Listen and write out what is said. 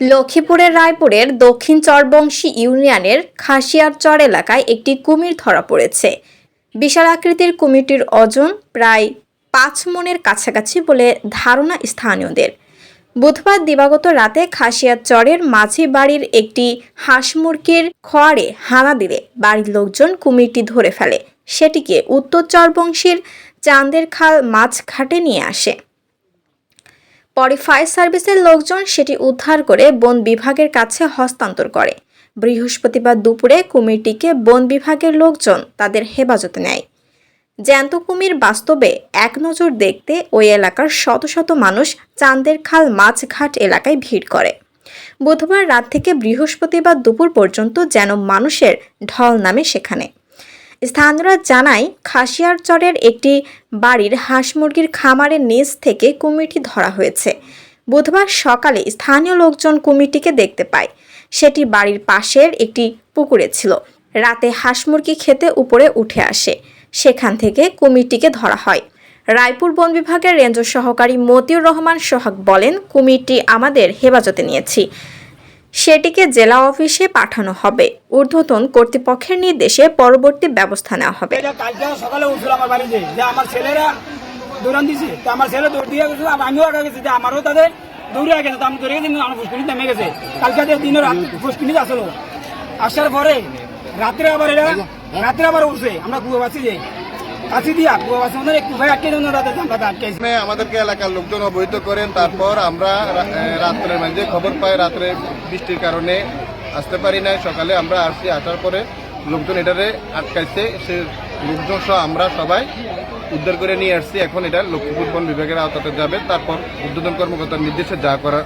লক্ষ্মীপুরের রায়পুরের দক্ষিণ চরবংশী ইউনিয়নের খাসিয়ার চর এলাকায় একটি কুমির ধরা পড়েছে। বিশাল আকৃতির কুমিরটির ওজন প্রায় পাঁচ মনের কাছাকাছি বলে ধারণা স্থানীয়দের। বুধবার দিবাগত রাতে খাসিয়ার চরের মাঝি বাড়ির একটি হাঁস মুরগির খোয়ারে হানা দিলে বাড়ির লোকজন কুমিরটি ধরে ফেলে। সেটিকে উত্তর চরবংশীর চাঁদের খাল মাছ ঘাটে নিয়ে আসে। পরে ফায়ার সার্ভিসের লোকজন সেটি উদ্ধার করে বন বিভাগের কাছে হস্তান্তর করে। বৃহস্পতিবার দুপুরে কুমিরটিকে বন বিভাগের লোকজন তাদের হেফাজতে নেয়। জ্যান্ত কুমির বাস্তবে এক নজর দেখতে ওই এলাকার শত শত মানুষ চাঁদের খাল মাছঘাট এলাকায় ভিড় করে। বুধবার রাত থেকে বৃহস্পতিবার দুপুর পর্যন্ত যেন মানুষের ঢল নামে সেখানে। স্থানীয়রা জানায়, খাসিয়ার চরের একটি বাড়ির হাঁস মুরগির খামারের নিচ থেকে কুমিরটি ধরা হয়েছে। বুধবার সকালে স্থানীয় লোকজন কুমিরটিকে দেখতে পায়। সেটি বাড়ির পাশের একটি পুকুরে ছিল। রাতে হাঁস মুরগি খেতে উপরে উঠে আসে। সেখান থেকে কুমিরটিকে ধরা হয়। রায়পুর বন বিভাগের রেঞ্জ সহকারী মতিউর রহমান সোহাগ বলেন, কুমিরটি আমাদের হেফাজতে নিয়েছি। সেটিকে জেলা অফিসে পাঠানো হবে। ঊর্ধ্বতন কর্তৃপক্ষের নির্দেশে পরবর্তী ব্যবস্থা নেওয়া হবে। সকালে উঠছিল আমার বাড়িতে যে আমার ছেলেরা দৌড়ান দিছে তো আমার ছেলে দৌড় দিয়ে গেছে আর আমিও আগে গেছি যে আমারও তাদের দৌড়ে গেছে তো আমি দৌড়ে গেছি আমার ফুসকুনি নেমে গেছে। কালকে যে দিনের রাত ফুসকুনি আসলো। আসার পরে রাত্রে আবার এরা রাত্রে আবার উঠছে আমরা কুয়াবাসী যে কাছি দিয়া কুয়াবাসী আমাদের একটু ভাই আটকে জন্য রাতে আমরা আটকেছি আমাদেরকে এলাকার লোকজন অবহিত করেন তারপর আমরা রাত্রের মাঝে খবর পাই রাত্রে বৃষ্টির কারণে আসতে পারি নাই সকালে আমরা আসছি আসার পরে লোকজন এটারে আটকাইছে সে লোকজন সহ আমরা সবাই উদ্ধার করে নিয়ে আসছি এখন এটা লক্ষ্মীপুর বন বিভাগের আওতাতে যাবে তারপর উদ্বোধন কর্মকর্তার নির্দেশে যা করার